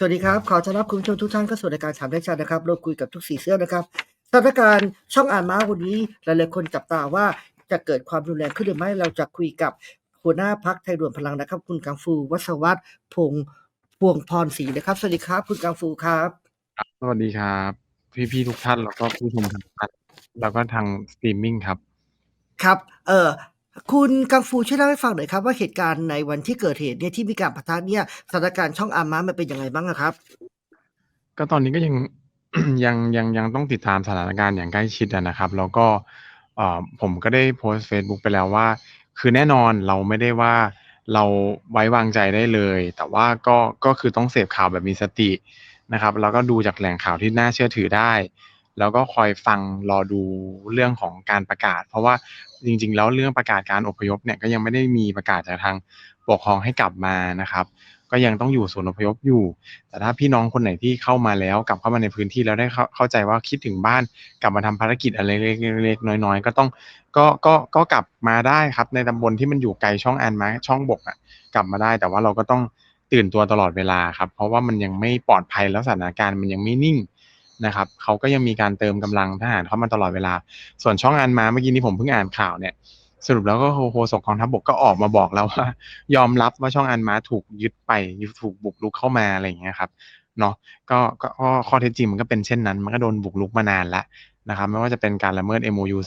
สวัสดีครับ ขอต้อนรับคุณผู้ชมทุกท่านเข้าสู่รายการถามได้ชัดนะครับเราคุยกับทุกสีเสื้อนะครับสถานการณ์ช่องอ่านม้าวันนี้หลายๆคนจับตาว่าจะเกิดความรุนแรงขึ้นหรือไม่เราจะคุยกับหัวหน้าพักไทยรวมพลังนะครับ คุณกังฟู วัศวัฒน์พงษ์พวงพรศรีนะครับ สวัสดีครับ คุณกังฟูครับครับสวัสดีครับ พี่ๆทุกท่านแล้วก็ผู้ชมทางบ้านแล้วก็ทางสตรีมมิงครับ ครับ เอ่อ คุณกังฟูช่วยเล่าให้ฟังหน่อยครับว่าเหตุการณ์ในวันที่เกิดเหตุเนี่ยที่มีการปะทะเนี่ยสถานการณ์ช่องอาร์ม้ามันเป็นยังไงบ้างอะครับ?ก็ตอนนี้ก็ยัง ยังยังยังต้องติดตามสถานการณ์อย่างใกล้ชิดอะนะครับ แล้วก็เอ่อผมก็ได้โพสต์เฟซบุ๊กไปแล้วว่า คือแน่นอนเราไม่ได้ว่าเราไว้วางใจได้เลย แต่ว่าก็ก็คือต้องเสพข่าวแบบมีสตินะครับ แล้วก็ดูจากแหล่งข่าวที่น่าเชื่อถือได้ แล้วก็คอยฟังรอดูเรื่องของการประกาศ เพราะว่า จริง ๆ แล้วเรื่องประกาศการอพยพเนี่ยก็ยังไม่ได้มีประกาศจากทางปกครองให้กลับมานะครับ ก็ยังต้องอยู่ศูนย์อพยพอยู่ แต่ถ้าพี่น้องคนไหนที่เข้ามาแล้วกลับเข้ามาในพื้นที่แล้วได้เข้าขาใจว่าคิดถึงบ้าน กลับมาทำภารกิจอะไรเล็กๆน้อย ๆ ก็ต้องก็ก็ก็กลับมาได้ครับ ในตำบลที่มันอยู่ไกลช่องอาร์ม้าช่องบกอะกลับมาได้ แต่ว่าเราก็ต้องตื่นตัวตลอดเวลาครับ เพราะว่ามันยังไม่ปลอดภัยแล้วสถานการณ์มันยังไม่นิ่ง นะครับเขาก็ยังมีการเติมกำลังทหารเข้ามาตลอดเวลา ส่วนช่องอาร์ม้าเมื่อกี้นี้ผมเพิ่งอ่านข่าวเนี่ยสรุปแล้วก็โฆโฆษกกองทัพบกก็ออกมาบอกแล้วว่า ยอมรับว่าช่องอาร์ม้าถูกยึดไปถูกบุกรุกเข้ามาอะไรอย่างเงี้ยครับเนาะก็ก็ข้อเท็จจริงมันก็เป็นเช่นนั้น มันก็โดนบุกรุกมานานแล้วนะครับ ไม่ว่าจะเป็นการละเมิด MOU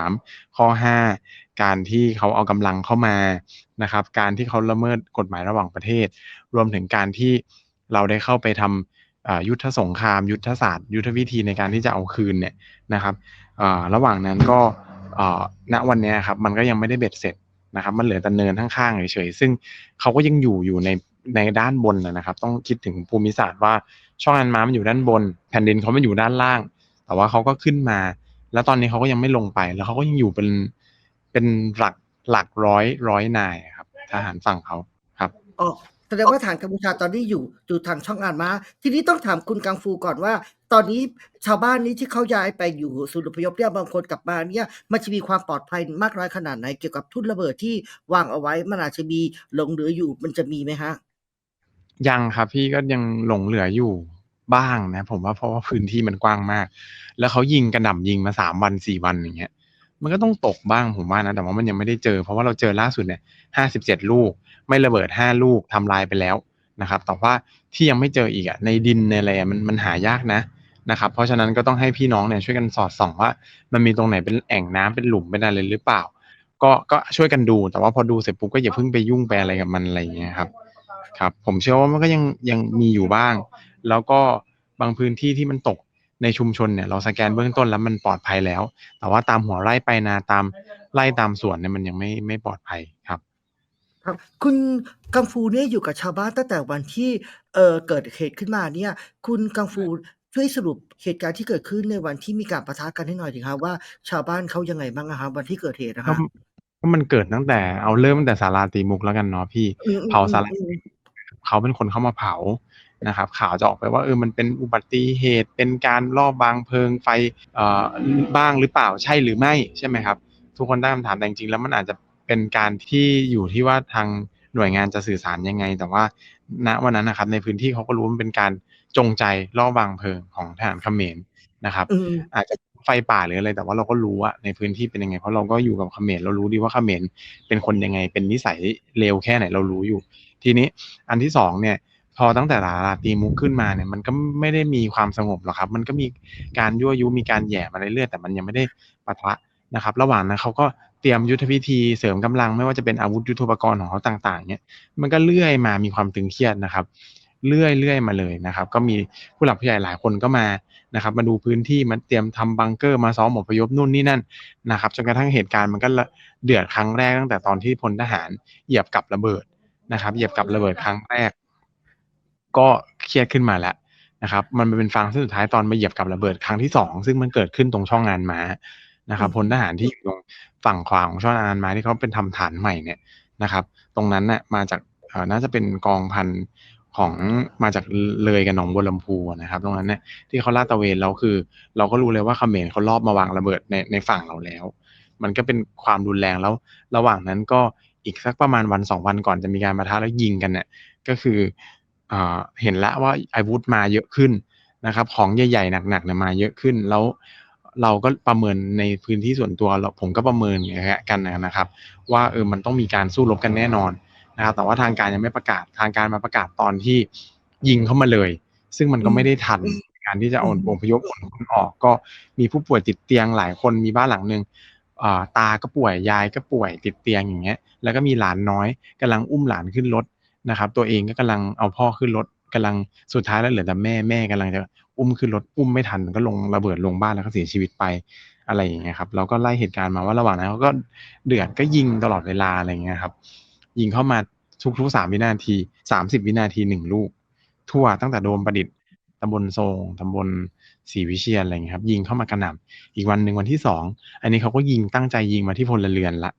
43 ข้อ 5 การที่เขาเอากำลังเข้ามานะครับ การที่เขาละเมิดกฎหมายระหว่างประเทศ รวมถึงการที่เราได้เข้าไปทำอ่า ยุทธสงคราม ยุทธศาสตร์ ยุทธวิธีในการที่จะเอาคืนเนี่ยนะครับระหว่างนั้นก็ณวันนี้ครับมันก็ยังไม่ได้เบ็ดเสร็จนะครับ มันเหลือแต่เนินข้างๆเฉยๆซึ่งเขาก็ยังอยู่อยู่ในในด้านบนนะครับ ต้องคิดถึงภูมิศาสตร์ว่าช่องอาร์ม้ามันอยู่ด้านบน แผ่นดินเขามันอยู่ด้านล่าง แต่ว่าเขาก็ขึ้นมา แล้วตอนนี้เขาก็ยังไม่ลงไป แล้วเขาก็ยังอยู่เป็นเป็นหลักหลักร้อยร้อยนายครับทหารฝั่งเขาครับอ๋อ แสดงว่าฐานกัมพูชาตอนนี้อยู่อยู่ทางช่องอาร์ม้าทีนี้ต้องถามคุณกังฟูก่อนว่า ตอนนี้ชาวบ้านนี้ที่เขาย้ายไปอยู่ศูนย์อพยพเนี่ยบางคนกลับมาเนี่ยมันจะมีความปลอดภัยมากน้อยขนาดไหนเกี่ยวกับทุ่นระเบิดที่วางเอาไว้มันอาจจะมีหลงเหลืออยู่มันจะมีไหมครับ?ยังครับพี่ก็ยังหลงเหลืออยู่บ้างนะ ผมว่าเพราะว่าพื้นที่มันกว้างมาก แล้วเขายิงกระหน่ำยิงมา3วัน4วันอย่างเงี้ย มันก็ต้องตกบ้างผมว่านะ แต่ว่ามันยังไม่ได้เจอ เพราะว่าเราเจอล่าสุดเนี่ย57ลูก ไม่ระเบิด5ลูกทำลายไปแล้วนะครับ แต่ว่าที่ยังไม่เจออีกอะในดินในอะไรอะมันมันหายากนะนะครับ เพราะฉะนั้นก็ต้องให้พี่น้องเนี่ยช่วยกันสอดส่องว่า มันมีตรงไหนเป็นแอ่งน้ำเป็นหลุมเป็นอะไรหรือเปล่า ก็ก็ช่วยกันดู แต่ว่าพอดูเสร็จปุ๊บก็อย่าเพิ่งไปยุ่งไปอะไรกับมันอะไรอย่างเงี้ยครับ ครับ ผมเชื่อว่ามันก็ยังยังมีอยู่บ้าง แล้วก็บางพื้นที่ที่มันตก ในชุมชนเนี่ยเราสแกนเบื้องต้นแล้วมันปลอดภัยแล้ว แต่ว่าตามหัวไร่ปลายนาตามไร่ตามสวนเนี่ยมันยังไม่ไม่ปลอดภัยครับ ครับ คุณกังฟูเนี่ยอยู่กับชาวบ้านตั้งแต่วันที่เอ่อเกิดเหตุขึ้นมาเนี่ย คุณกังฟูช่วยสรุปเหตุการณ์ที่เกิดขึ้นในวันที่มีการปะทะกันให้หน่อยสิครับว่าชาวบ้านเขายังไงบ้างอะครับวันที่เกิดเหตุอะคก็รับ?ก็มันเกิดตั้งแต่เอาเริ่มตั้งแต่ศาลาตีมุกแล้วกันเนาะพี่อืเผาศาลาอๆๆๆเขาเป็นคนเข้ามาเผา นะครับข่าวจะออกไปว่าเออมันเป็นอุบัติเหตุ เป็นการลอบวางเพลิงไฟเอ่อบ้างหรือเปล่าใช่หรือไม่ใช่ไหมครับ ทุกคนตั้งคำถามแต่จริงๆแล้วมันอาจจะเป็นการที่อยู่ที่ว่าทางหน่วยงานจะสื่อสารยังไง แต่ว่าณวันนั้นน่ะครับ ในพื้นที่เขาก็รู้ว่ามันเป็นการจงใจลอบวางเพลิงของทหารเขมรนะครับอืมอาจจะไฟป่าหรืออะไรแต่ว่าเราก็รู้ว่าในพื้นที่เป็นยังไง เพราะเราก็อยู่กับเขมรเรารู้ดีว่าเขมรเป็นคนยังไง เป็นนิสัยเลวแค่ไหนเรารู้อยู่ ทีนี้อันที่2เนี่ย พอตั้งแต่ศาลาตีมุกขึ้นมาเนี่ยมันก็ไม่ได้มีความสงบหรอกครับ มันก็มีการยั่วยุมีการแย่มาเรื่อยๆแต่มันยังไม่ได้ปะทะนะครับ ระหว่างนั้นเขาก็เตรียมยุทธวิธีเสริมกำลังไม่ว่าจะเป็นอาวุธยุทโธปกรณ์ของเขาต่างๆเงี้ยมันก็เรื่อยมามีความตึงเครียดนะครับเรื่อยๆมาเลยนะครับ ก็มีผู้หลักผู้ใหญ่หลายคนก็มานะครับ มาดูพื้นที่มาเตรียมทำบังเกอร์มาซ้อมอพยพนู่นนี่นั่นนะครับจนกระทั่งเหตุการณ์มันก็ระเดือดครั้งแรกตั้งแต่ตอนที่พลทหารเหยียบกับระเบิดนะครับ เหยียบกับระเบิดครั้งแรก ก็เครียดขึ้นมาแล้วนะครับ มันมาเป็นฟางเส้นสุดท้ายตอนมาเหยียบกับระเบิดครั้งที่2ซึ่งมันเกิดขึ้นตรงช่องอาร์ม้านะอคืรับพลอฮึทหารที่อยู่ตรงฝั่งขวาของช่องอาร์ม้าที่เขาเป็นทำฐานใหม่เนี่ยนะครับ ตรงนั้นน่ะมาจากเอ่อน่าจะเป็นกองพันของมาจากลเลยกับหนองบัวลำพูอะนะครับ ตรงนั้นเนี่ยที่เขาลาดตระเวนแล้วคือ เราก็รู้เลยว่าเขมรเขาลอบมาวางระเบิดในในฝั่งเราแล้ว มันก็เป็นความรุนแรงแล้ว ระหว่างนั้นก็อีกสักประมาณวัน2วันก่อนจะมีการปะทะแล้วยิงกันเนี่ยก็คืออ่า เห็นแล้วว่าอาวุธมาเยอะขึ้นนะครับ ของใหญ่ๆหนักๆเนี่ยมาเยอะขึ้นแล้วเราก็ประเมินในพื้นที่ส่วนตัวเราผมก็ประเมินอย่างเงี้ยกันนะครับ ว่าเออมันต้องมีการสู้รบกันแน่นอนนะครับ แต่ว่าทางการยังไม่ประกาศทางการมาประกาศตอนที่ยิงเข้ามาเลย ซึ่งมันก็ไม่ได้ทันในการที่จะเอาอพยพขนคนออกก็มีผู้ป่วยติดเตียงหลายคนมีบ้านหลังหนึ่งอ่าตาก็ป่วยยายก็ป่วยติดเตียงอย่างเงี้ย แล้วก็มีหลานน้อยกำลังอุ้มหลานขึ้นรถ นะครับ ตัวเองก็กำลังเอาพ่อขึ้นรถกำลังสุดท้ายแล้วเหลือแต่แม่แม่กำลังจะอุ้มขึ้นรถอุ้มไม่ทันก็ลงระเบิดลงบ้านแล้วก็เสียชีวิตไปอะไรอย่างเงี้ยครับเราก็ไล่เหตุการณ์มาว่าระหว่างนั้นเขาก็เดือดก็ยิงตลอดเวลาอะไรเงี้ยครับ ยิงเข้ามาทุกๆสามวินาทีสามสิบวินาทีหนึ่งลูก ทั่วตั้งแต่โดมประดิษฐ์ตำบลโซงตำบลศรีวิเชียนอะไรเงี้ยครับ ยิงเข้ามากระหน่ำอีกวันหนึ่งวันที่สองอันนี้เขาก็ยิงตั้งใจยิงมาที่พลเรือนละ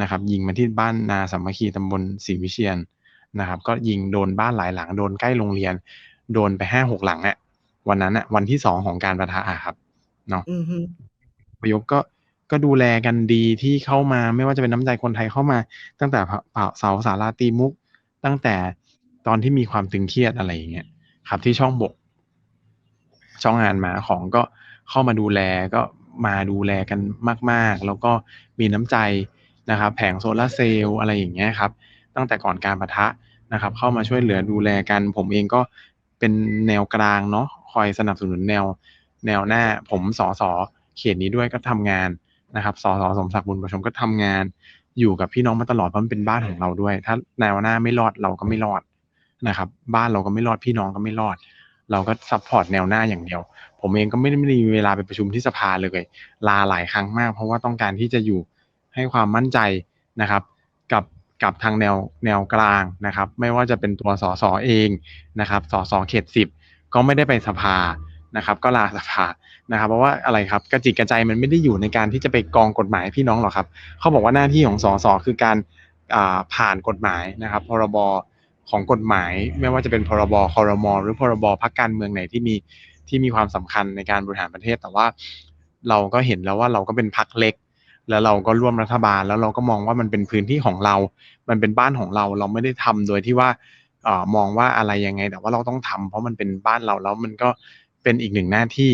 นะครับ ยิงมาที่บ้านนาสามัคคีตำบลศรีวิเชียน นะครับ ก็ยิงโดนบ้านหลายหลังโดนใกล้โรงเรียน โดนไปห้าหกหลังเนี่ยวันนั้นอะ วันที่สองของการประทะอะครับเนาะอือฮึพยพก็ก็ดูแลกันดีที่เข้ามาไม่ว่าจะเป็นน้ำใจคนไทยเข้ามา ตั้งแต่เป่าเสาสาราตีมุก ตั้งแต่ตอนที่มีความตึงเครียดอะไรอย่างเงี้ยครับที่ช่องบก ช่องงานหมาของก็เข้ามาดูแลก็มาดูแลกันมาก ๆ แล้วก็มีน้ำใจนะครับ แผงโซลาร์เซลล์อะไรอย่างเงี้ยครับ ตั้งแต่ก่อนการประทะ นะครับ เข้ามาช่วยเหลือดูแลกัน ผมเองก็เป็นแนวกลางเนาะคอยสนับสนุนแนวแนวหน้า ผมสอสอเขตนี้ด้วยก็ทำงานนะครับสอสอสมศักดิ์บุญประชมก็ทำงานอยู่กับพี่น้องมาตลอดเพราะมันเป็นบ้านของเราด้วย ถ้าแนวหน้าไม่รอดเราก็ไม่รอดนะครับ บ้านเราก็ไม่รอดพี่น้องก็ไม่รอด เราก็ซัพพอร์ตแนวหน้าอย่างเดียว ผมเองก็ไม่ได้ไม่ได้มีเวลาไปประชุมที่สภาเลยลาหลายครั้งมาก เพราะว่าต้องการที่จะอยู่ให้ความมั่นใจนะครับ กับทางแนวแนวกลางนะครับ ไม่ว่าจะเป็นตัวสสเองนะครับสสเขตสิบก็ไม่ได้ไปสภานะครับ ก็ลาสภานะครับ เพราะว่าอะไรครับกระจิกกระใจมันไม่ได้อยู่ในการที่จะไปกองกฎหมายพี่น้องหรอกครับเขาบอกว่าหน้าที่ของสสคือการอ่าผ่านกฎหมายนะครับ พรบของกฎหมาย ไม่ว่าจะเป็นพรบคอรมหรือพรบพรรคการเมืองไหนที่มีที่มีความสำคัญในการบริหารประเทศ แต่ว่าเราก็เห็นแล้วว่าเราก็เป็นพรรคเล็ก แล้วเราก็ร่วมรัฐบาลแล้วเราก็มองว่ามันเป็นพื้นที่ของเรา มันเป็นบ้านของเรา เราไม่ได้ทำโดยที่ว่าเอ่อมองว่าอะไรยังไง แต่ว่าเราต้องทำเพราะมันเป็นบ้านเราแล้วมันก็เป็นอีกหนึ่งหน้าที่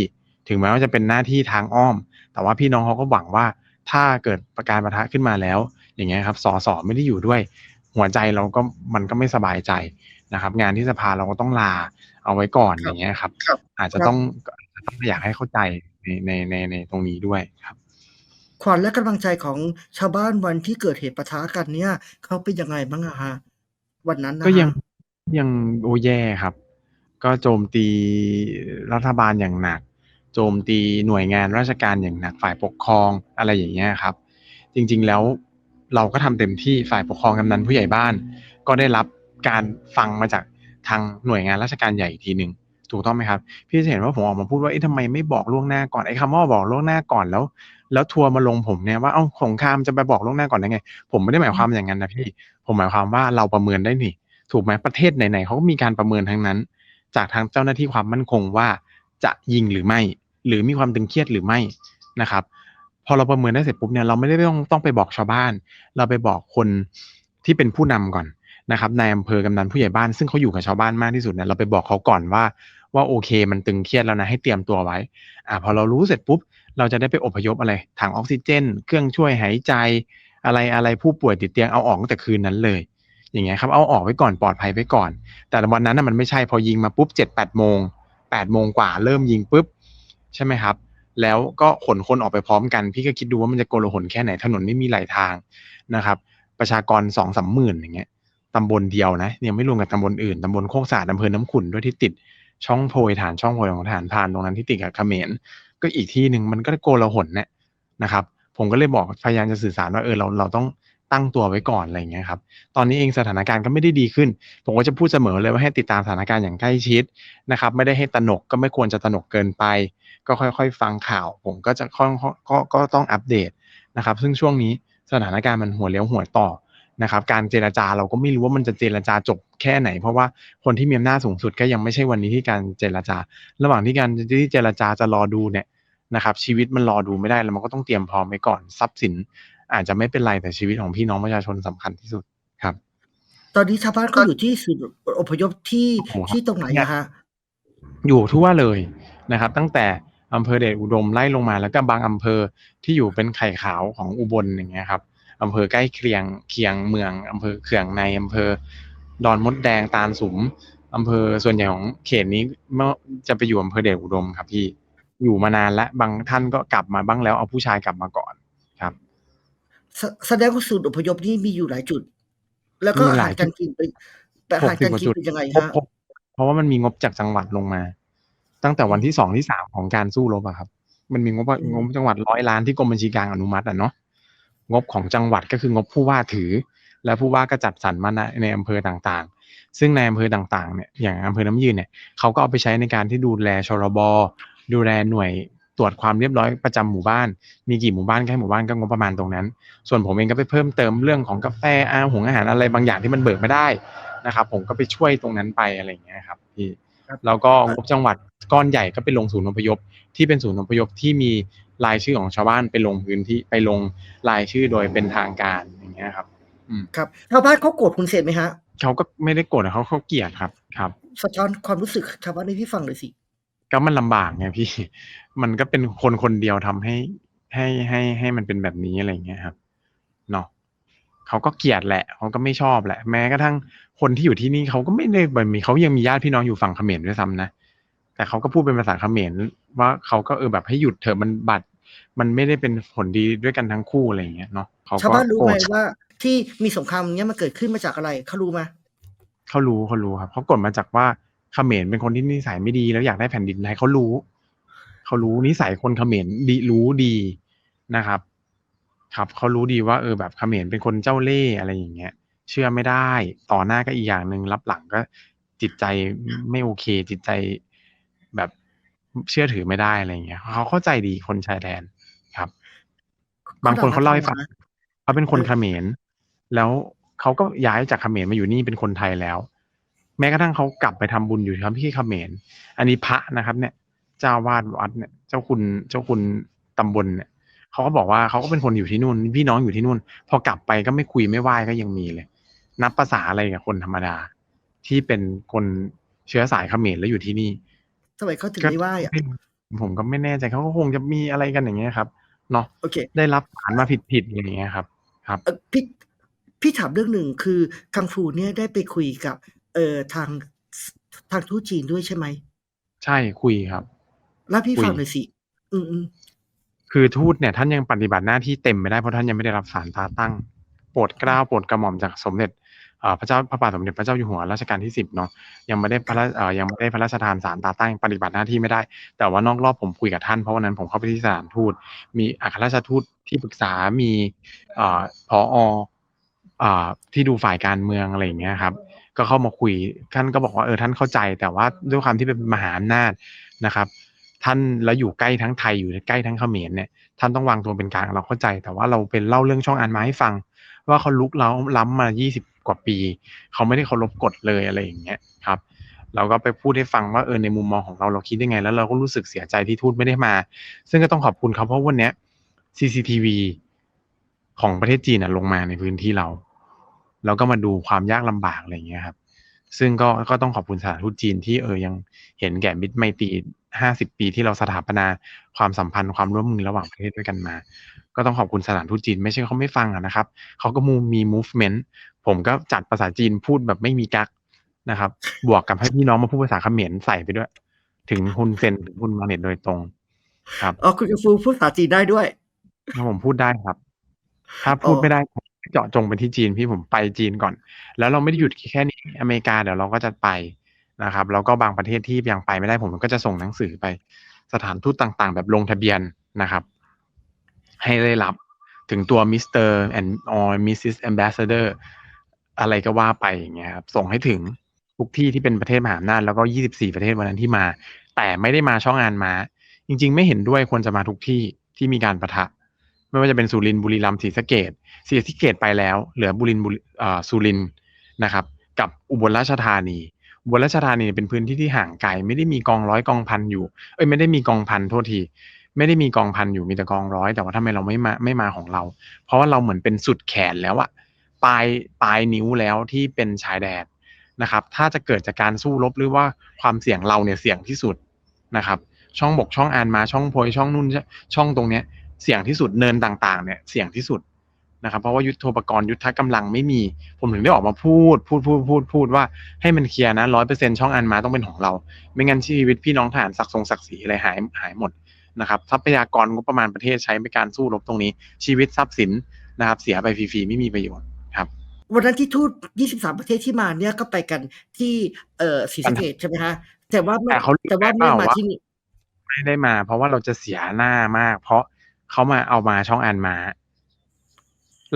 ถึงแม้ว่าจะเป็นหน้าที่ทางอ้อม แต่ว่าพี่น้องเขาก็หวังว่าถ้าเกิดประการประทะขึ้นมาแล้ว อย่างเงี้ยครับสสไม่ได้อยู่ด้วย หัวใจเราก็มันก็ไม่สบายใจนะครับ งานที่สภาเราก็ต้องลาเอาไว้ก่อนคอรับย่างเงี้ยครับครับอาจจะครับต้องอาจจะต้องอยากให้เข้าใจในในในในตรงนี้ด้วยครับ ขวัญและกำลังใจของชาวบ้านวันที่เกิดเหตุปะทะกันเนี่ยเขาเป็นยังไงบ้างอะฮะ วันนั้นนะก็ยังฮะยังโอแย่ครับ ก็โจมตีรัฐบาลอย่างหนัก โจมตีหน่วยงานราชการอย่างหนักฝ่ายปกครองอะไรอย่างเงี้ยครับ จริงๆแล้วเราก็ทำเต็มที่ฝ่ายปกครองกำนันผู้ใหญ่บ้าน ก็ได้รับการฟังมาจากทางหน่วยงานราชการใหญ่อีกทีหนึ่ง ถูกต้องไหมครับ พี่จะเห็นว่าผมออกมาพูดว่าเอ๊ะทำไมไม่บอกล่วงหน้าก่อนไอ้คำว่าบอกล่วงหน้าก่อนแล้ว แล้วทัวร์มาลงผมเนี่ยว่าเอ้าสงครามจะไปบอกล่วงหน้าก่อนได้ไง ผมไม่ได้หมายความอย่างนั้นนะพี่ผมหมายความว่าเราประเมินได้นี่ถูกไหมประเทศไหนๆเขาก็มีการประเมินทั้งนั้น จากทางเจ้าหน้าที่ความมั่นคงว่าจะยิงหรือไม่ หรือมีความตึงเครียดหรือไม่นะครับ พอเราประเมินได้เสร็จปุ๊บเนี่ยเราไม่ได้ต้องต้องไปบอกชาวบ้าน เราไปบอกคนที่เป็นผู้นำก่อนนะครับนายอำเภอกำนันผู้ใหญ่บ้านซึ่งเขาอยู่กับชาวบ้านมากที่สุดเนี่ยเราไปบอกเขาก่อนว่า ว่าโอเค มันตึงเครียดแล้วนะให้เตรียมตัวไว้ อ่าพอเรารู้เสร็จปุ๊บ เราจะได้ไปอพยพอะไรถังออกซิเจน เครื่องช่วยหายใจ อะไรอะไรผู้ป่วยติดเตียงเอาออกตั้งแต่คืนนั้นเลย อย่างเงี้ยครับเอาออกไว้ก่อนปลอดภัยไว้ก่อน แต่วันนั้นน่ะมันไม่ใช่พอยิงมาปุ๊บเจ็ดแปดโมงแปดโมงกว่าเริ่มยิงปุ๊บใช่ไหมครับแล้วก็ขนคนออกไปพร้อมกัน พี่ก็คิดดูว่ามันจะโกลาหลแค่ไหนถนนไม่มีไหลทางนะครับ ประชากรสองสามหมื่นอย่างเงี้ยตำบลเดียวนะยังไม่รวมกับตำบลอื่นตำบลโคกสาดอำเภอน้ำขุนด้วยที่ติด ช่องโพยฐานช่องโพยของฐานพานตรงนั้นที่ติดกับเขมรก็อีกที่หนึ่งมันก็โกลาหลเนี่ยนะครับ ผมก็เลยบอกพยายามจะสื่อสารว่าเออเราเราต้องตั้งตัวไว้ก่อนอะไรอย่างเงี้ยครับ ตอนนี้เองสถานการณ์ก็ไม่ได้ดีขึ้น ผมก็จะพูดเสมอเลยว่าให้ติดตามสถานการณ์อย่างใกล้ชิดนะครับ ไม่ได้ให้ตนกก็ไม่ควรจะตนกเกินไป ก็ค่อยๆ ฟังข่าว ผมก็จะค่อยก็ก็ต้องอัปเดตนะครับ ซึ่งช่วงนี้สถานการณ์มันหัวเลี้ยวหัวต่อ นะครับการเจรจาเราก็ไม่รู้ว่ามันจะเจรจาจบแค่ไหน เพราะว่าคนที่มีอำนาจสูงสุดก็ยังไม่ใช่วันนี้ที่การเจรจา ระหว่างที่การที่เจรจาจะรอดูเนี่ยนะครับชีวิตมันรอดูไม่ได้แล้วมันก็ต้องเตรียมพร้อมไว้ก่อนทรัพย์สิน อาจจะไม่เป็นไรแต่ชีวิตของพี่น้องประชาชนสำคัญที่สุดครับตตอนนี้ชาวบ้านก็อยู่ที่ศูนย์อพยพที่โอ้โหที่ตรงไหนอะฮะอยู่ทั่วเลยนะครับ ตั้งแต่อำเภอเดชอุดมไล่ลงมาแล้วก็บางอำเภอที่อยู่เป็นไข่ขาวของอุบลอย่างเงี้ยครับ อำเภอใกล้เคียงเคียงเมืองอำเภอเขื่องในอำเภอดอนมดแดงตาลสุมอำเภอส่วนใหญ่ของเขตนี้เมื่อจะไปอยู่อำเภอเดชอุดมครับพี่อยู่มานานแล้วบางท่านก็กลับมาบ้างแล้วเอาผู้ชายกลับมาก่อนครับแสแสดงว่าศูนย์อพยพนี่มีอยู่หลายจุด แล้วก็มีอาหหาลารยการกินเป็นแต่อาหารการกินเป็นยังไงครบฮะครบเพราะว่ามันมีงบจากจังหวัดลงมา ตั้งแต่วันที่สองที่สามของการสู้รบอะครับ มันมีงบว่าอืมงบจังหวัดร้อยล้านที่กรมบัญชีกลางอนุมัติอะเนาะ งบของจังหวัดก็คืองบผู้ว่าถือ และผู้ว่าก็จัดสรรมาในในอำเภอต่างๆ ซึ่งในอำเภอต่างๆเนี่ยอย่างอำเภอน้ำยืนเนี่ยเขาก็เอาไปใช้ในการที่ดูแลชรบดูแลหน่วยตรวจความเรียบร้อยประจำหมู่บ้าน มีกี่หมู่บ้านแค่หมู่บ้านก็งบประมาณตรงนั้น ส่วนผมเองก็ไปเพิ่มเติมเรื่องของกาแฟอาหงอาหารอะไรบางอย่างที่มันเบิกไม่ได้นะครับ ผมก็ไปช่วยตรงนั้นไปอะไรอย่างเงี้ยครับพี่ครับแล้วก็งบจังหวัดก้อนใหญ่ก็ไปลงศูนย์อพยพที่เป็นศูนย์อพยพที่มี รายชื่อของชาวบ้านไปลงพื้นที่ไปลงรายชื่อโดยเป็นทางการอย่างเงี้ยครับอืมครับชาวบ้านเขาโกรธคุณเสร็จไหมฮะเขาก็ไม่ได้โกรธนะเขาเขาเกลียดครับ ครับสะท้อนความรู้สึกชาวบ้านให้พี่ฟังหน่อยสิก็มันลำบากไงพี่ มันก็เป็นคนคนเดียวทำให้ให้ให้ให้มันเป็นแบบนี้อะไรอย่างเงี้ยครับเนาะเขาก็เกลียดแหละเขาก็ไม่ชอบแหละ แม้กระทั่งคนที่อยู่ที่นี่เขาก็ไม่ได้แบบมีเขายังมีญาติพี่น้องอยู่ฝั่งเขมรด้วยซ้ำนะ แต่เขาก็พูดเป็นภาษาเขมรว่าเขาก็เออแบบให้หยุดเถอะมันบัตรมันไม่ได้เป็นผลดีด้วยกันทั้งคู่อะไรอย่างเงี้ยเนาะเขาชาวก็บ้านรู้โกรไหมธว่า ที่มีสงครามเนี้ยมันเกิดขึ้นมาจากอะไรเขารู้ไหมเขารู้เขารู้ครับเขากดมาจากว่าเขมรเป็นคนที่นิสัยไม่ดีแล้วอยากได้แผ่นดินไทยเขารู้เขารู้นิสัยคนเขมรดีรู้ดีนะครับ ครับเขารู้ดีว่า เออแบบเขมรเป็นคนเจ้าเล่ห์อะไรอย่างเงี้ย เชื่อไม่ได้ ต่อหน้าก็อีกอย่างหนึ่งรับหลังก็จิตใจไม่โอเค จิตใจ แบบเชื่อถือไม่ได้อะไรอย่างเงี้ยเขาเข้าใจดีคนชายแดนครับ บางคนเขาเล่าให้ฟังนะเขาเป็นคนเออเขมรแล้วเขาก็ย้ายจากเขมรมาอยู่นี่เป็นคนไทยแล้ว แม้กระทั่งเขากลับไปทำบุญอยู่ที่เขมรอันนี้พระนะครับ เนี่ย เจ้าวาดวัดเนี่ย เจ้าคุณเจ้าคุณตำบลเนี่ยเขาก็บอกว่าเขาก็เป็นคนอยู่ที่นู่น พี่น้องอยู่ที่นู่น พอกลับไปก็ไม่คุยไม่ไหว้ก็ยังมีเลย นับภาษาอะไรกับคนธรรมดา ที่เป็นคนเชื้อสายเขมรแล้วอยู่ที่นี่ ทำไมเขาถึงไม่ไหว้อะผมก็ไม่แน่ใจเขาก็คงจะมีอะไรกันอย่างเงี้ยครับเนาะโอเค ได้รับสารมาผิดๆอย่างเงี้ยครับ ครับเอ่อพี่พี่ถามเรื่องหนึ่งคือกังฟูเนี่ยได้ไปคุยกับ เอ่อทางทางทูตจีนด้วยใช่ไหมใช่คุยครับ แล้วพี่คุยฟังหน่อยสิอืมอืมคือทูตเนี่ยท่านยังปฏิบัติหน้าที่เต็มไม่ได้เพราะท่านยังไม่ได้รับสารตาตั้ง โปรดเกล้าโปรดกระหม่อมจากสมเด็จเอ่อ พระเจ้าพระบาทสมเด็จพระเจ้าอยู่หัวรัชกาลที่สิบเนาะยังไม่ได้พระยังไม่ได้พระราชทานสารตาตั้งปฏิบัติหน้าที่ไม่ได้ แต่ว่านอกรอบผมคุยกับท่านเพราะวันนั้นผมเข้าไปที่สถานทูต มีอัครราชทูตที่ปรึกษามีอ่อออ่อที่ดูฝ่ายการเมืองอะไรอย่างเงี้ยครับ ก็เข้ามาคุยท่านก็บอกว่าเออท่านเข้าใจ แต่ว่าด้วยความที่เป็นมหาอำนาจนะครับ ท่านแล้วอยู่ใกล้ทั้งไทยอยู่ใกล้ทั้งเขมรเนี่ยท่านต้องวางตัวเป็นกลางเราเข้าใจ แต่ว่าเราเป็นเล่าเรื่องช่องอันมาให้ฟัง ว่าเขาลุกล้าล้ำมา 20 กว่าปี เขาไม่ได้เคารพกฎเลยอะไรอย่างเงี้ยครับ เราก็ไปพูดให้ฟังว่าเออในมุมมองของเราเราคิดยังไง แล้วเราก็รู้สึกเสียใจที่ทูตไม่ได้มา ซึ่งก็ต้องขอบคุณเขาเพราะวันเนี้ย CCTV ของประเทศจีนน่ะลงมาในพื้นที่เรา แล้วก็มาดูความยากลำบากอะไรอย่างเงี้ยครับ ซึ่งก็ก็ต้องขอบคุณสถานทูตจีนที่เออยังเห็นแก่มิตรไมตรีห้าสิบปีที่เราสถาปนาความสัมพันธ์ความร่วมมือระหว่างประเทศด้วยกันมา ก็ต้องขอบคุณสถานทูตจีน ไม่ใช่เขาไม่ฟังอะนะครับ เขาก็มูมี movement ผมก็จัดภาษาจีนพูดแบบไม่มีกักนะครับ บวกกับให้พี่น้องมาพูดภาษาเขมรใส่ไปด้วย ถึงฮุนเซนถึงฮุนมาเน็ตโดยตรง ครับอ๋อคุณกังฟูพูดภาษาจีนได้ด้วยถ้าผมพูดได้ครับ ถ้าพูดอ๋อไม่ได้ผม เจาะจงไปที่จีนพี่ผมไปจีนก่อน แล้วเราไม่ได้หยุดแค่นี้อเมริกาเดี๋ยวเราก็จะไปนะครับแล้วก็บางประเทศที่ยังไปไม่ได้ผมก็จะส่งหนังสือไป สถานทูตต่างๆ แบบลงทะเบียนนะครับ ให้ได้รับถึงตัวมิสเตอร์แอนด์ออมิสซิสแอมบาสเดอร์อะไรก็ว่าไปอย่างเงี้ยครับส่งให้ถึงทุกที่ที่เป็นประเทศมหาอำนาจแล้วก็ 24 ประเทศวันนั้นที่มา แต่ไม่ได้มาช่องงานมา จริง ๆ ไม่เห็นด้วยควรจะมาทุกที่ที่มีการประทะ ไม่ว่าจะเป็นสุรินทร์บุรีรัมย์ศรีสะเกดศรีสะเกดไปแล้ว เหลือบุรินทร์บุรีสุรินทร์นะครับ กับอุบลราชธานีอุบลราชธานีเป็นพื้นที่ที่ห่างไกลไม่ได้มีกองร้อยกองพันอยู่ เอ้ยไม่ได้มีกองพันโทษที ไม่ได้มีกองพันอยู่มีแต่กองร้อย แต่ว่าทำไมเราไม่มาไม่มาของเรา เพราะว่าเราเหมือนเป็นสุดแขนแล้วอะปลายปลายนิ้วแล้วที่เป็นชายแดนนะครับ ถ้าจะเกิดจากการสู้รบหรือว่าความเสี่ยงเราเนี่ยเสี่ยงที่สุดนะครับ ช่องบกช่องอานมาช่องโพยช่องนุ่นช่องตรงเนี้ย เสี่ยงที่สุดเนินต่างๆ เนี่ยเสี่ยงที่สุดนะครับเพราะว่ายุทโธปกรณ์ยุทธกำลังไม่มี ผมถึงได้ออกมาพูด พูดพูดพูดพูดว่าให้มันเคลียร์นะร้อยเปอร์เซ็นช่องอันมาต้องเป็นของเรา ไม่งั้นชีวิตพี่น้องทหารศักดิ์ทรงศักดิ์ศรีอะไรหายหายหมดนะครับทรัพยากรงบประมาณประเทศใช้ในการสู้รบตรงนี้ ชีวิตทรัพย์สินนะครับเสียไปฟรีๆไม่มีประโยชน์ครับ วันนั้นที่ทูต 23 ประเทศที่มาเนี่ยก็ไปกันที่เอ่อศรีสะเกษใช่ไหมฮะแต่ว่าไม่แต่เขาแต่ว่าเปไม่ล่ามาว่าที่นี่ไม่ได้มา เพราะว่าเราจะเสียหน้ามาก เพราะ เขามาเอามาช่องอันมา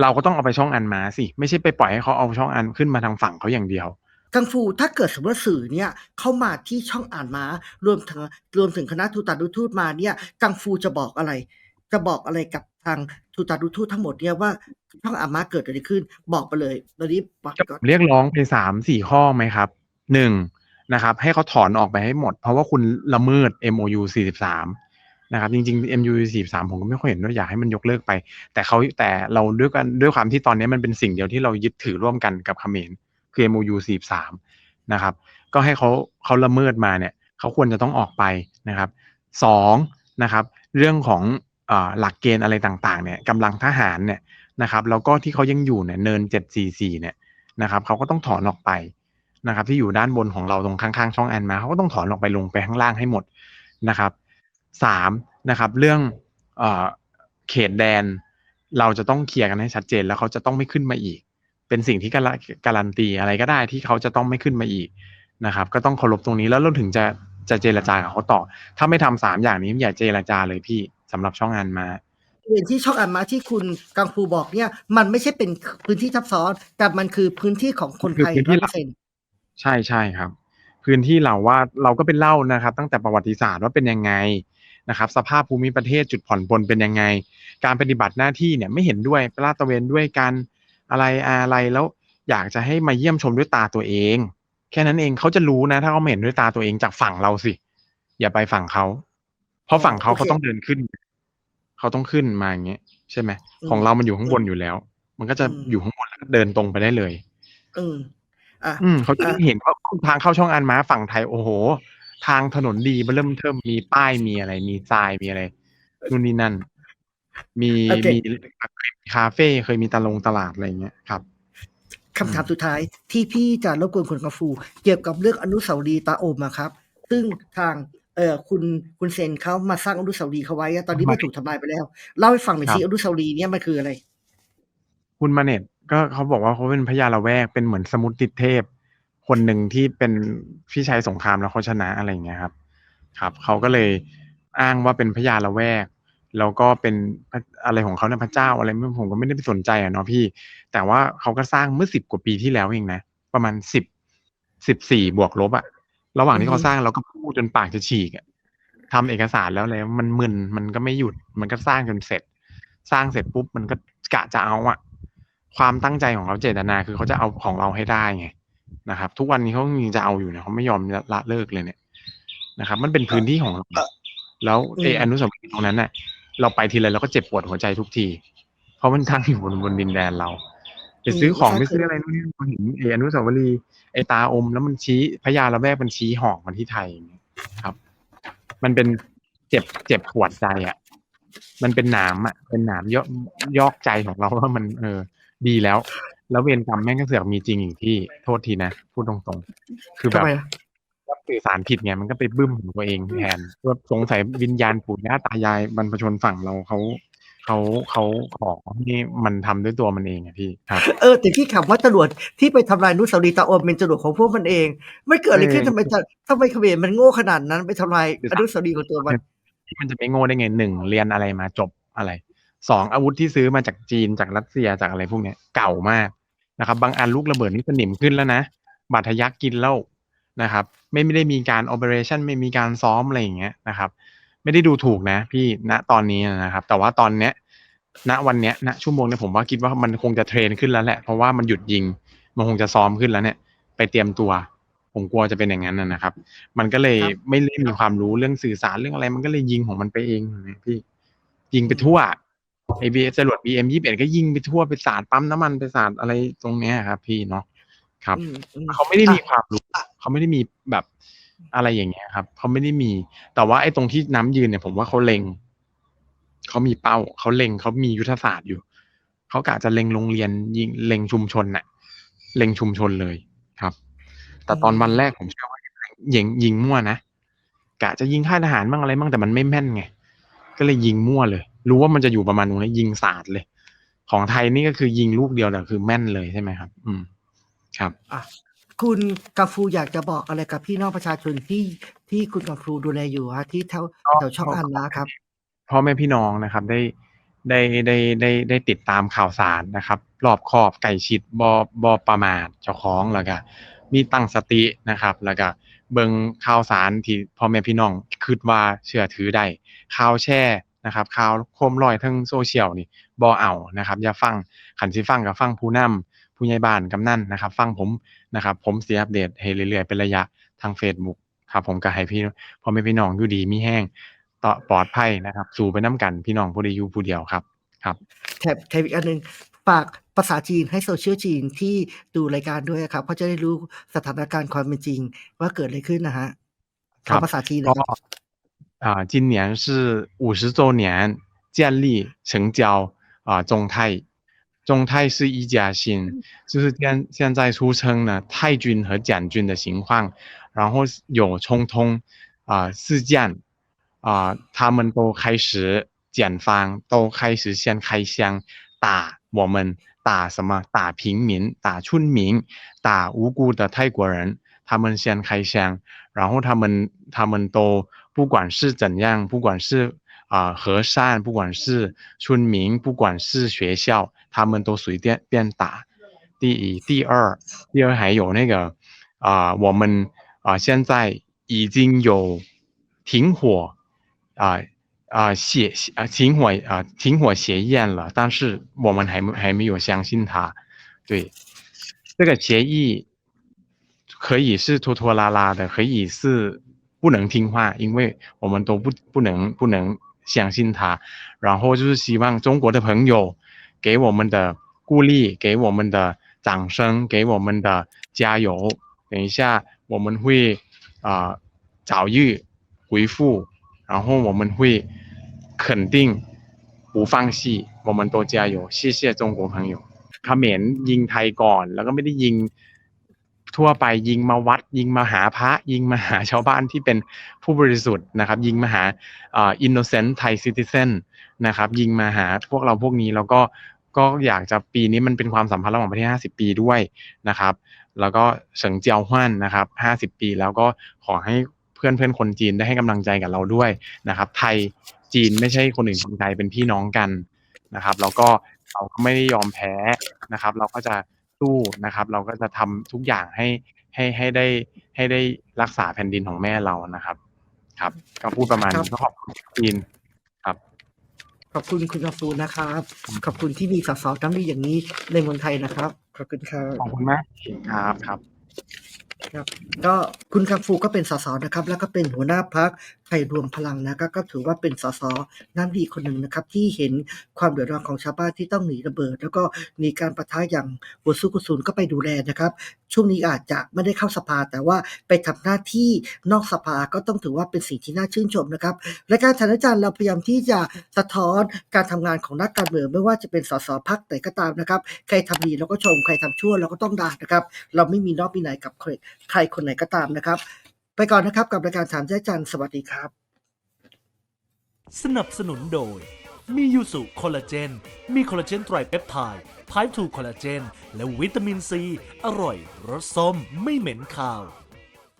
เราก็ต้องเอาไปช่องอันมาสิ ไม่ใช่ไปปล่อยให้เขาเอาช่องอันขึ้นมาทางฝั่งเขาอย่างเดียวกังฟูถ้าเกิดสมมติว่าสื่อเนี่ยเข้ามาที่ช่องอ่านม้ารวมถึงรวมถึงคณะทูตานุทูตมาเนี่ยกังฟูจะบอกอะไร จะบอกอะไรกับทางทูตานุทูตทั้งหมดเนี่ยว่าช่องอ่านม้าเกิดอะไรขึ้น บอกไปเลยตอนนี้บอกก่อนเรียกร้องไปสามสี่ข้อไหมครับหนึ่งนะครับ ให้เขาถอนออกไปให้หมด เพราะว่าคุณละเมิด MOU 43 นะครับจริงๆ MU43 ผมก็ไม่ค่อยเห็นว่าอยากให้มันยกเลิกไป แต่เขาแต่เราด้วยกันด้วยความที่ตอนนี้มันเป็นสิ่งเดียวที่เรายึดถือร่วมกันกับเขมรคือ MOU 43นะครับก็ให้เขาเขาละเมิดมาเนี่ยเขาควรจะต้องออกไปนะครับสองนะครับเรื่องของอ่อหลักเกณฑ์อะไรต่างๆเนี่ยกำลังทหารเนี่ยนะครับแล้วก็ที่เขายังอยู่เนี่ยเนิน 744เนี่ยนะครับเขาก็ต้องถอนออกไปนะครับที่อยู่ด้านบนของเราตรงข้างๆ ช่องแอนมาเขาก็ต้องถอนออกไปลงไปข้างล่างให้หมดนะครับ สามนะครับเรื่องเอ่อเขตแดน เราจะต้องเคลียร์กันให้ชัดเจน แล้วเขาจะต้องไม่ขึ้นมาอีก เป็นสิ่งที่การันการันตีอะไรก็ได้ที่เขาจะต้องไม่ขึ้นมาอีกนะครับ ก็ต้องเคารพตรงนี้แล้วเราถึงจะจะเจรจากับเขาต่อ ถ้าไม่ทำสามอย่างนี้อย่าเจรจาเลยพี่สำหรับช่องงานมาบริเวณที่ช่องอ่านม้าที่คุณกังฟูบอกเนี่ย มันไม่ใช่เป็นพื้นที่ทับซ้อน แต่มันคือพื้นที่ของคนไทยคือพื้นที่ร้อยเปอร์เซ็นต์ใช่ใช่ครับ พื้นที่เราว่าเราก็เป็นเล่านะครับ ตั้งแต่ประวัติศาสตร์ว่าเป็นยังไง นะครับสภาพภูมิประเทศจุดผ่อนปลนเป็นยังไง การปฏิบัติหน้าที่เนี่ยไม่เห็นด้วยลาดตระเวนด้วยการอะไรอะไรแล้วอยากจะให้มาเยี่ยมชมด้วยตาตัวเอง แค่นั้นเองเขาจะรู้นะ ถ้าเขาไม่เห็นด้วยตาตัวเองจากฝั่งเราสิ อย่าไปฝั่งเขา เพราะฝั่งเขาเขาต้องเดินขึ้น เขาต้องขึ้นมาอย่างเงี้ยใช่ไหมของเรามันอยู่ข้างบนอยู่แล้ว มันก็จะอยู่ข้างบนแล้วก็เดินตรงไปได้เลย อืมอะอืมเขาจะได้เห็นว่าทางเข้าช่องอันม้าฝั่งไทยโอ้โห ทางถนนดีมันเริ่มเทิมมีป้ายมีอะไร มีทรายมีอะไรนู่นนี่นั่น มีโอเคมีคาเฟ่เคยมีตลงตลาดอะไรเงี้ยครับคำถามสุดท้ายที่พี่จะรบกวนคุณกังฟู เกี่ยวกับเรื่องอนุสาวรีย์ตาโอมอะครับ ซึ่งทางเอ่อคุณคุณเซนเขามาสร้างอนุสาวรีย์เขาไว้อะตอนนี้ทำไมไม่ถูกทำลายไปแล้วเล่าให้ฟังหน่อยครับสิอนุสาวรีย์เนี่ยมันคืออะไร คุณมาเน็ตก็เขาบอกว่าเขาเป็นพญาละแวกเป็นเหมือนสมุติเทพ คนหนึ่งที่เป็นพี่ชายสงครามแล้วเขาชนะอะไรอย่างเงี้ยครับ ครับเขาก็เลยอ้างว่าเป็นพญาละแวก แล้วก็เป็นพระอะไรของเขาเนี่ยพระเจ้าอะไรไม่ผมก็ไม่ได้ไปสนใจอะเนาะพี่ แต่ว่าเขาก็สร้างเมื่อสิบกว่าปีที่แล้วเองนะประมาณสิบสิบสี่บวกลบอะระหว่างที่เขาสร้างเราก็พูดจนปากจะฉีกอะทำเอกสารแล้วเลยมันมึนมันก็ไม่หยุดมันก็สร้างจนเสร็จ สร้างเสร็จปุ๊บมันก็กะจะเอาอะความตั้งใจของเขาเจตนาคือเขาจะเอาของเราให้ได้ไง นะครับ ทุกวันนี้เขายังจะเอาอยู่เนี่ยเขาไม่ยอมละเลิกเลยเนี่ยนะครับ มันเป็นพื้นที่ของเราแล้วเออืมอนุสาวรีย์ตรงนั้นน่ะเราไปทีไรเราก็เจ็บปวดหัวใจทุกที เพราะมันตั้งอยู่บนบนดินแดนเราไปซื้อของไปซื้ออะไรนู่นนี่เราเห็นเออนุสาวรีย์ไอตาอมแล้วมันชี้พญาละแวกมันชี้หอกมาที่ไทยอย่างเงี้ยครับ มันเป็นเจ็บเจ็บปวดใจอะ มันเป็นหนามอะ เป็นหนามยอกยอกใจของเราว่ามันเออดีแล้ว แล้วเวรกรรมแม่งก็เสือกมีจริงอีกที่โทษทีนะ พูดตรงๆ คือแบทำบไมอะสื่อสารผิดไงมันก็ไปบึ้มของตัวเองแทนว่าสงสัยวิญญาณปู่ย่าตายายบรรพชนฝั่งเราเขาเขาเขาขอให้มันทำด้วยตัวมันเองอะพี่ครับ เออแต่ที่คำว่าจรวดที่ไปทำลายอนุสาวรีย์ตาโอมเป็นจรวดของพวกมันเอง ไม่เกิดอะไรขึ้นเออ ทำไมจะทำไมเขมรมันโง่ขนาดนั้น ไปทำลายเดี๋ยวอนุสาวรีย์ของตัวมัน ที่มันจะไม่โง่ได้ไงหนึ่งเรียนอะไรมาจบอะไรสองอาวุธที่ซื้อมาจากจีนจากรัสเซียจากอะไรพวกเนี้ยเก่ามาก นะครับ บางอันลูกระเบิดนี่สนิมขึ้นแล้วนะ บาดทะยักกินแล้วนะครับ ไม่ไม่ได้มีการ operation ไม่มีการซ้อมอะไรอย่างเงี้ยนะครับ ไม่ได้ดูถูกนะ พี่ณตอนนี้นะครับ แต่ว่าตอนเนี้ยณวันเนี้ยณชั่วโมงเนี้ยผมว่าคิดว่ามันคงจะเทรนขึ้นแล้วแหละ เพราะว่ามันหยุดยิง มันคงจะซ้อมขึ้นแล้วเนี่ย ไปเตรียมตัว ผมกลัวจะเป็นอย่างนั้นนะนะครับ มันก็เลยครับไม่ได้มีความรู้เรื่องสื่อสารเรื่องอะไร มันก็เลยยิงของมันไปเองนะพี่ ยิงไปทั่ว ไอบีจรวด BM ยี่สิบเอ็ดก็ยิงไปทั่วไปสาดปั๊มน้ำมันไปสาดอะไรตรงเนี้ยครับ พี่เนาะครับอืมอืมเขาไม่ได้มีความรู้เขาไม่ได้มีแบบอะไรอย่างเงี้ยครับเขาไม่ได้มี แต่ว่าไอ้ตรงที่น้ำยืนเนี่ย ผมว่าเขาเล็งเขามีเป้าเขาเล็งเขามียุทธศาสตร์อยู่เขากะจะเล็งโรงเรียนยิงเล็งชุมชนน่ะ เล็งชุมชนเลยครับ แต่ตอนวันแรกผมเชื่อว่ายิงยิงมั่วนะกะจะยิงค่ายทหารบ้างอะไรบ้างแต่มันไม่แม่นไงก็เลยยิงมั่วเลย รู้ว่ามันจะอยู่ประมาณตรงนี้ยิงสาดเลย ของไทยนี่ก็คือยิงลูกเดียวแต่คือแม่นเลยใช่ไหมครับ อืม ครับอะคุณกังฟูอยากจะบอกอะไรกับพี่น้องประชาชนที่ที่คุณกังฟูดูแลอยู่ฮะที่แถวแถวช่องอันนะครับพ่อแม่พี่น้องนะครับได้ได้ได้ได้ได้ติดตามข่าวสารนะครับ รอบคอบไก่ชิดบอบอประมาทเจ้าของแล้วก็มีตั้งสตินะครับ แล้วก็เบิ่งข่าวสารที่พ่อแม่พี่น้องคิดว่าเชื่อถือได้ข่าวแช่ นะครับข่าวโคมลอยทั้งโซเชียลนี่บอเอานะครับอย่าฟังขันสิฟังกับฟังผู้นำผู้ใหญ่บ้านกำนันนะครับ ฟังผมนะครับผมเสียอัปเดตให้เรื่อยๆเป็นระยะทาง Facebook ครับผมก็ให้พี่พ่อแม่พี่น้องอยู่ดีมีแห้งต่อปลอดภัยนะครับ สู่ไปน้ำกันพี่น้องผู้ใดอยู่ผู้เดียวครับครับแถบแถบอีกอันหนึ่งฝากภาษาจีนให้โซเชียลจีนที่ดูรายการด้วยครับเขาจะได้รู้สถานการณ์ความเป็นจริง ว่าเกิดอะไรขึ้นนะฮะครัขบอภาษาจีนเลยก็ครับ 啊，今年是五十周年建立成交啊中泰，中泰是一家亲，就是现现在出称呢泰军和蒋军的情况，然后有冲突啊事件啊，他们都开始检方都开始先开枪打我们，打什么？打平民，打村民，打无辜的泰国人，他们先开枪。然后他们他们都不管是怎样，不管是啊、和善，不管是村民，不管是学校，他们都随便便打。第一，第二，第二还有那个啊、我们啊、现在已经有停火啊啊、协啊停火啊、停火协议了，但是我们还没还没有相信他。对，这个协议可以是拖拖拉拉的，可以是不能听话，因为我们都不不能不能相信他。然后就是希望中国的朋友给我们的鼓励，给我们的掌声，给我们的加油。等一下我们会啊、呃早日回复，然后我们会肯定不放弃，我们都加油！谢谢中国朋友。เขมรยิงไทยก่อน แล้วก็ไม่ได้ยิง ทั่วไปยิงมาวัด ยิงมาหาพระ ยิงมาหาชาวบ้านที่เป็นผู้บริสุทธิ์นะครับ ยิงมาหาอ่า innocent Thai citizen นะครับ ยิงมาหาพวกเราพวกนี้แล้วก็ก็อยากจะปีนี้มันเป็นความสัมพันธ์ระหว่างประเทศ 50 ปีด้วยนะครับ แล้วก็เฉิงเจียวฮวนนะครับ 50 ปี แล้วก็ขอให้เพื่อนเพื่อนคนจีนได้ให้กำลังใจกับเราด้วยนะครับ ไทยจีนไม่ใช่คนอื่นคนไทยเป็นพี่น้องกันนะครับ แล้วก็เราก็ไม่ได้ยอมแพ้นะครับ เราก็จะ สู้นะครับ เราก็จะทำทุกอย่างให้ให้ให้ได้ให้ได้รักษาแผ่นดินของแม่เรานะครับ ครับ ก็พูดประมาณนี้ก็ขอบคุณจีนครับ ขอบคุณคุณกังฟูนะครับ ขอบคุณที่มีสสน้ำดีอย่างนี้ในเมืองไทยนะครับ ขอบคุณครับขอบคุณมากครับครับ ครับก็คุณกังฟูก็เป็นสสนะครับ แล้วก็เป็นหัวหน้าพักไทยรวมพลังนะก็ก็ถือว่าเป็นสสน้ำดีคนหนึ่งนะครับ ที่เห็นความเดือดร้อนของชาวบ้านที่ต้องหนีระเบิด แล้วก็มีการประทะอย่างหัวสู้กุศลก็ไปดูแลนะครับ ช่วงนี้อาจจะไม่ได้เข้าสภา แต่ว่าไปทำหน้าที่นอกสภาก็ต้องถือว่าเป็นสิ่งที่น่าชื่นชมนะครับและการฐานอาจารย์เราพยายามที่จะสะท้อนการทำงานของนักการเมืองไม่ว่าจะเป็นสสพักไหนก็ตามนะครับ ใครทำดีเราก็ชมใครทำชั่วเราก็ต้องด่านะครับ เราไม่มีนอกมีไหนกับใครใครคนไหนก็ตามนะครับ ไปก่อนนะครับกับรายการถามแจ้จันสวัสดีครับ สนับสนุนโดย มียูสุคอลลาเจน มีคอลลาเจนไตรเปปไทด์ไพร์ทูคอลลาเจน และวิตามินซี อร่อยรสส้มไม่เหม็นคาว